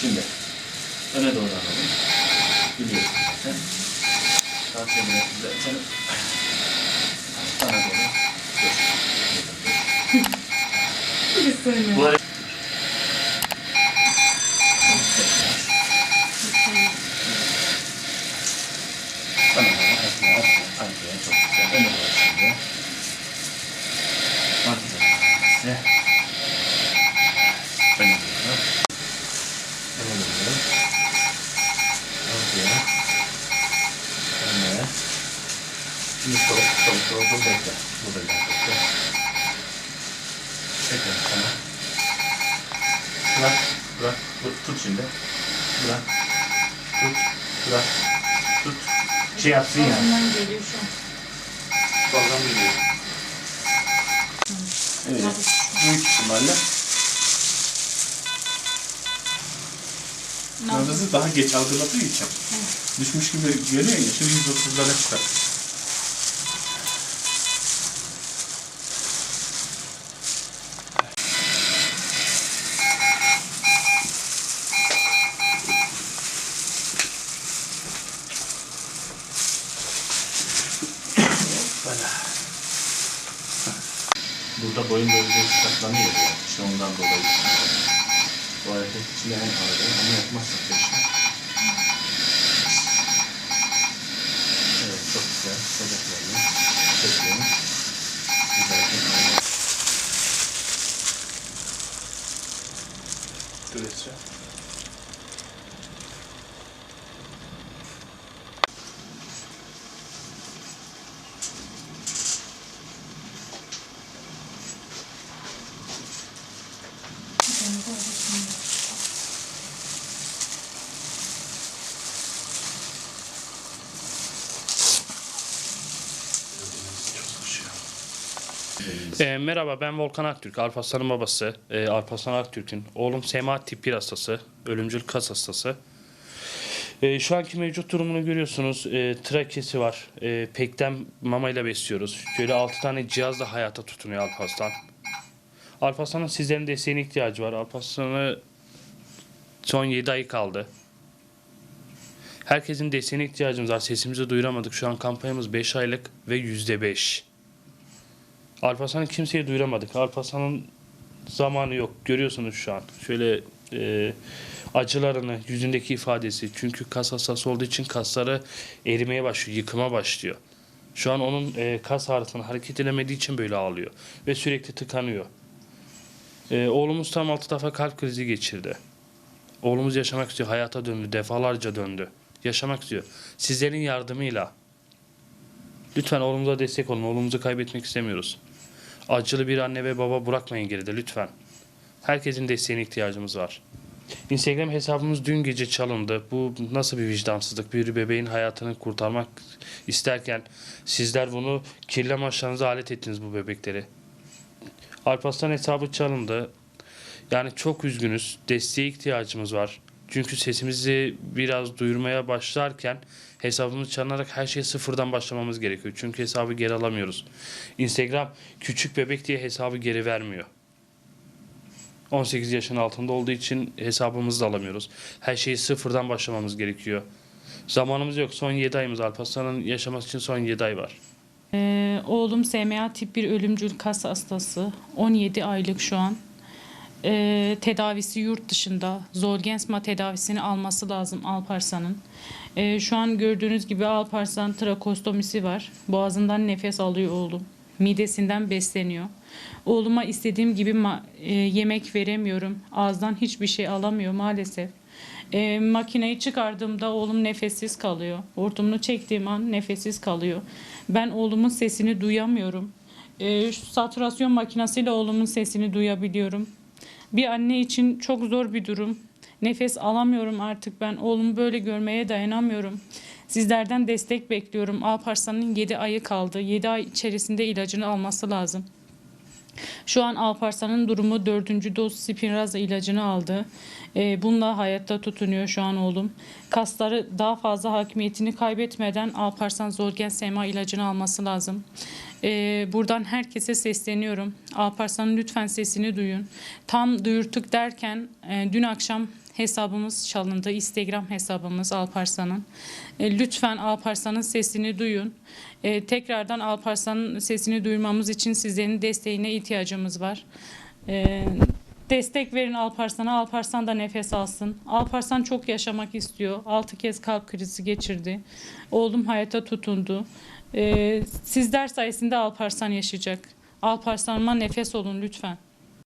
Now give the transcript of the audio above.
Şimdi öne doğru alalım. Biliyorsun zaten. Sağ çevire sen bana doğru. Bu hareket Tamam, arkaya, arkaya. Çok güzel. Öne doğru şimdi. Arkaya. Size. Öne doğru. Öne doğru. Arkaya. Öne. Şimdi sol, sol, sol, sol, bekle. Burada gel, bekle. Tamam. Bırak, bırak. Tut, tut şimdi. Bırak. Tut, bırak. Tut. Şey yapsın ya. Ağzından geliyor şu an. Balgam geliyor. Evet. Büyük ihtimalle. Nabzı daha geç algıladığı için düşmüş gibi görüyor ya şimdi 130'lara çıkar. Burada boyun bölgesi katlanıyor ya. İşte ondan dolayı. Bu hareket için en ağrı ama yapmazsak da işte. Evet çok güzel. Bacaklarını çekiyorum. Güzelce ağrı. Dur E, merhaba ben Volkan Aktürk, Alparslan'ın babası. E, Alparslan Aktürk'ün oğlum Sema tip 1 hastası, ölümcül kas hastası. E, şu anki mevcut durumunu görüyorsunuz. E, trakesi var. E, pekten mamayla besliyoruz. Şöyle 6 tane cihazla hayata tutunuyor Alparslan. Alparslan'ın sizlerin desteğine ihtiyacı var. Alparslan'ı son 7 ay kaldı. Herkesin desteğine ihtiyacımız var. Sesimizi duyuramadık. Şu an kampanyamız 5 aylık ve %5. Alparslan'ı kimseye duyuramadık. Alparslan'ın zamanı yok. Görüyorsunuz şu an. Şöyle e, acılarını, yüzündeki ifadesi. Çünkü kas hastası olduğu için kasları erimeye başlıyor, yıkıma başlıyor. Şu an onun e, kas ağrısını hareket edemediği için böyle ağlıyor. Ve sürekli tıkanıyor. E, oğlumuz tam altı defa kalp krizi geçirdi. Oğlumuz yaşamak istiyor. Hayata döndü. Defalarca döndü. Yaşamak istiyor. Sizlerin yardımıyla Lütfen oğlumuza destek olun. Oğlumuzu kaybetmek istemiyoruz. Acılı bir anne ve baba bırakmayın geride lütfen. Herkesin desteğine ihtiyacımız var. Instagram hesabımız dün gece çalındı. Bu nasıl bir vicdansızlık? Bir bebeğin hayatını kurtarmak isterken sizler bunu kirli amaçlarınıza alet ettiniz bu bebekleri. Alparslan hesabı çalındı. Yani çok üzgünüz. Desteğe ihtiyacımız var. Çünkü sesimizi biraz duyurmaya başlarken hesabımız çalınarak her şeye sıfırdan başlamamız gerekiyor. Çünkü hesabı geri alamıyoruz. Instagram küçük bebek diye hesabı geri vermiyor. 18 yaşın altında olduğu için hesabımızı da alamıyoruz. Her şeyi sıfırdan başlamamız gerekiyor. Zamanımız yok. Son 7 ayımız Alparslan'ın yaşaması için son 7 ay var. Ee, oğlum SMA tip 1 ölümcül kas hastası. 17 aylık şu an. Ee, tedavisi yurt dışında. Zolgensma tedavisini alması lazım Alparslan'ın. Ee, şu an gördüğünüz gibi Alparslan trakostomisi var. Boğazından nefes alıyor oğlum. Midesinden besleniyor. Oğluma istediğim gibi e, yemek veremiyorum. Ağızdan hiçbir şey alamıyor maalesef. E, makineyi çıkardığımda oğlum nefessiz kalıyor. Hortumunu çektiğim an nefessiz kalıyor. Ben oğlumun sesini duyamıyorum. E, saturasyon makinesiyle oğlumun sesini duyabiliyorum. Bir anne için çok zor bir durum. Nefes alamıyorum artık ben. Oğlumu böyle görmeye dayanamıyorum. Sizlerden destek bekliyorum. Alparslan'ın 7 ayı kaldı. 7 ay içerisinde ilacını alması lazım. Şu an Alparslan'ın durumu dördüncü doz Spinraza ilacını aldı. Ee, bununla hayatta tutunuyor şu an oğlum. Kasları daha fazla hakimiyetini kaybetmeden Alparslan Zolgen Sema ilacını alması lazım. Ee, buradan herkese sesleniyorum. Alparslan'ın lütfen sesini duyun. Tam duyurtuk derken e, dün akşam hesabımız çalındı. Instagram hesabımız Alparslan'ın. E, lütfen Alparslan'ın sesini duyun. E, tekrardan Alparslan'ın sesini duyurmamız için sizlerin desteğine ihtiyacımız var. E, destek verin Alparslan'a. Alparslan da nefes alsın. Alparslan çok yaşamak istiyor. 6 kez kalp krizi geçirdi. Oğlum hayata tutundu. Sizler sayesinde Alparslan yaşayacak. Alparslan'ıma nefes olun lütfen.